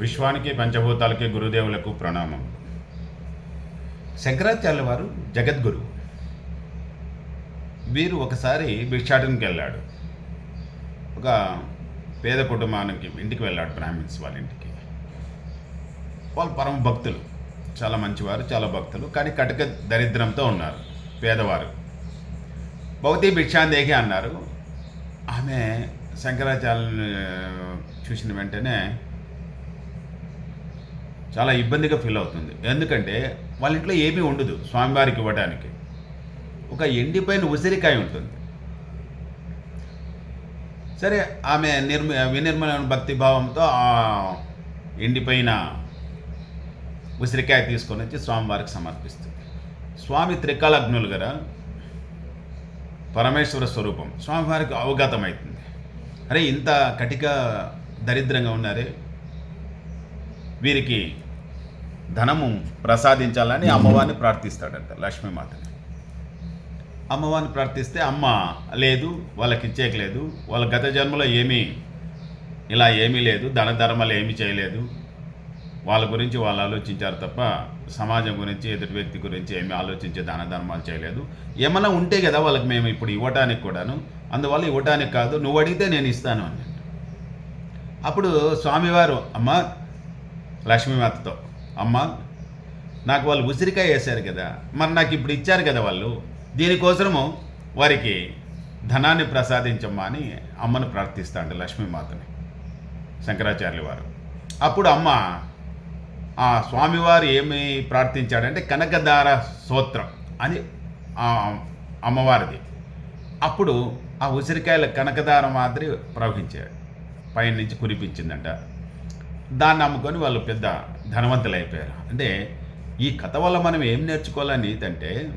విశ్వానికి పంచభూతాలకి గురుదేవులకు ప్రణామం. శంకరాచార్యుల వారు జగద్గురు. వీరు ఒకసారి భిక్షాటనకి వెళ్ళాడు. ఒక పేద కుటుంబానికి ఇంటికి వెళ్ళాడు బ్రాహ్మిన్స్ వాళ్ళ ఇంటికి. వాళ్ళు పరమ భక్తులు. చాలా మంచివారు చాలా భక్తులు కానీ కటక దరిద్రంతో ఉన్నారు పేదవారు. భౌతి భిక్షాందేహి అన్నారు. ఆమె శంకరాచార్యుని చూసిన వెంటనే చాలా ఇబ్బందిగా ఫీల్ అవుతుంది. ఎందుకంటే వాళ్ళ ఇంట్లో ఏమీ ఉండదు స్వామివారికి ఇవ్వడానికి ఒక ఎండిపోయిన ఉసిరికాయ ఉంటుంది. సరే ఆమె నిర్మ వినిర్మల భక్తి భావంతో ఆ ఎండిపోయిన ఉసిరికాయ తీసుకొని వచ్చి స్వామివారికి సమర్పిస్తుంది. స్వామి త్రికాలగ్నులు కదా పరమేశ్వర స్వరూపం. స్వామివారికి అవగతమవుతుంది అరే ఇంత కటిక దరిద్రంగా ఉన్నారే. వీరికి ధనము ప్రసాదించాలని అమ్మవారిని ప్రార్థిస్తాడంట లక్ష్మీమాతని. అమ్మవారిని ప్రార్థిస్తే అమ్మ లేదు వాళ్ళకి ఇచ్చేయలేదు వాళ్ళ గత జన్మలో ఏమీ ఇలా ఏమీ లేదు ధన ధర్మాలు ఏమీ చేయలేదు. వాళ్ళ గురించి వాళ్ళు ఆలోచించారు తప్ప సమాజం గురించి ఎదుటి వ్యక్తి గురించి ఏమీ ఆలోచించే దాన ధర్మాలు చేయలేదు. ఏమన్నా ఉంటే కదా వాళ్ళకి మేము ఇప్పుడు ఇవ్వటానికి కూడాను. అందువల్ల ఇవ్వటానికి కాదు నువ్వు అడిగితే నేను ఇస్తాను అని అప్పుడు స్వామివారు అమ్మ లక్ష్మీమాతతో అమ్మ నాకు వాళ్ళు ఉసిరికాయ వేశారు కదా మరి నాకు ఇప్పుడు ఇచ్చారు కదా వాళ్ళు దీనికోసము వారికి ధనాన్ని ప్రసాదించమ్మా అని అమ్మను ప్రార్థిస్తాడు లక్ష్మీమాతని శంకరాచార్యుల వారు. అప్పుడు అమ్మ ఆ స్వామివారు ఏమి ప్రార్థించాడంటే కనకధార స్తోత్రం అని అమ్మవారిది. అప్పుడు ఆ ఉసిరికాయల కనకదార మాదిరి ప్రవహించాడు పైనుంచి కురిపించిందంట. దాన్ని అమ్ముకొని వాళ్ళు పెద్ద ధనవంతులు అయిపోయారు అంటే ఈ కథ వల్ల మనం ఏం నేర్చుకోవాలని ఏంటంటే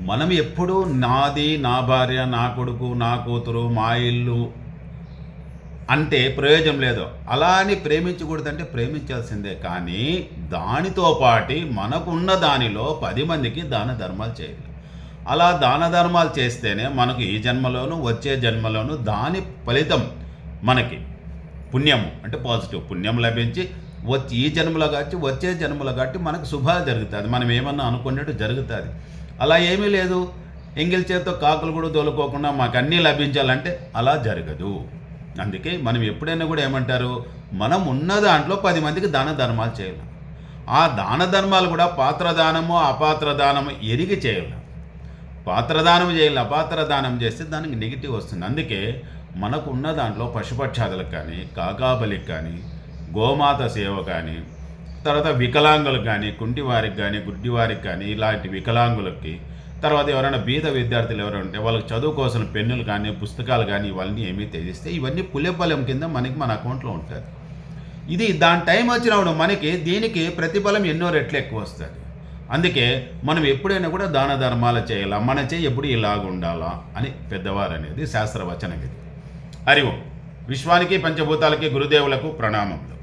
మనం ఎప్పుడూ నాది నా భార్య నా కొడుకు నా కూతురు మా ఇల్లు అంటే ప్రయోజనం లేదు. అలా అని ప్రేమించకూడదంటే ప్రేమించాల్సిందే. కానీ దానితో పాటి మనకున్న దానిలో పది మందికి దాన ధర్మాలు చేయాలి. అలా దాన ధర్మాలు చేస్తేనే మనకు ఈ జన్మలోను వచ్చే జన్మలోను దాని ఫలితం మనకి పుణ్యము అంటే పాజిటివ్ పుణ్యం లభించి వచ్చి ఈ జన్మలో కాచి వచ్చే జన్మలో కాబట్టి మనకు శుభాలు జరుగుతుంది మనం ఏమన్నా అనుకున్నట్టు జరుగుతుంది. అలా ఏమీ లేదు. ఎంగిల్ చేత్తో కాకులు కూడా తోలుకోకుండా మాకు అన్నీ లభించాలంటే అలా జరగదు. అందుకే మనం ఎప్పుడైనా కూడా ఏమంటారు మనం ఉన్న దాంట్లో పది మందికి దాన ధర్మాలు చేయాలి. ఆ దాన ధర్మాలు కూడా పాత్రదానము అపాత్రదానము ఎరిగి చేయాలి. పాత్రదానం చేయాలి అపాత్ర దానం చేస్తే దానికి నెగిటివ్ వస్తుంది. అందుకే మనకున్న దాంట్లో పశుపక్షాదులకు కానీ కాకాబలికి కానీ గోమాత సేవ కానీ తర్వాత వికలాంగులకు కానీ కుంటివారికి కానీ గుడ్డివారికి కానీ ఇలాంటి వికలాంగులకి తర్వాత ఎవరైనా బీద విద్యార్థులు ఎవరైనా ఉంటే వాళ్ళకి చదువు కోసం పెన్నులు కానీ పుస్తకాలు కానీ ఇవన్నీ ఏమీ తెలిస్తే ఇవన్నీ పులెఫలం కింద మనకి మన అకౌంట్లో ఉంటుంది. ఇది దాని టైం వచ్చినప్పుడు మనకి దీనికి ప్రతిఫలం ఎన్నో రెట్లు ఎక్కువ వస్తుంది. అందుకే మనం ఎప్పుడైనా కూడా దాన ధర్మాలు చేయాలా మన చేయి ఎప్పుడు ఇలాగ ఉండాలా అని పెద్దవారు అనేది శాస్త్రవచనం ఇది. హరి ఓం. విశ్వానికి పంచభూతాలకి గురుదేవులకు ప్రణామములు.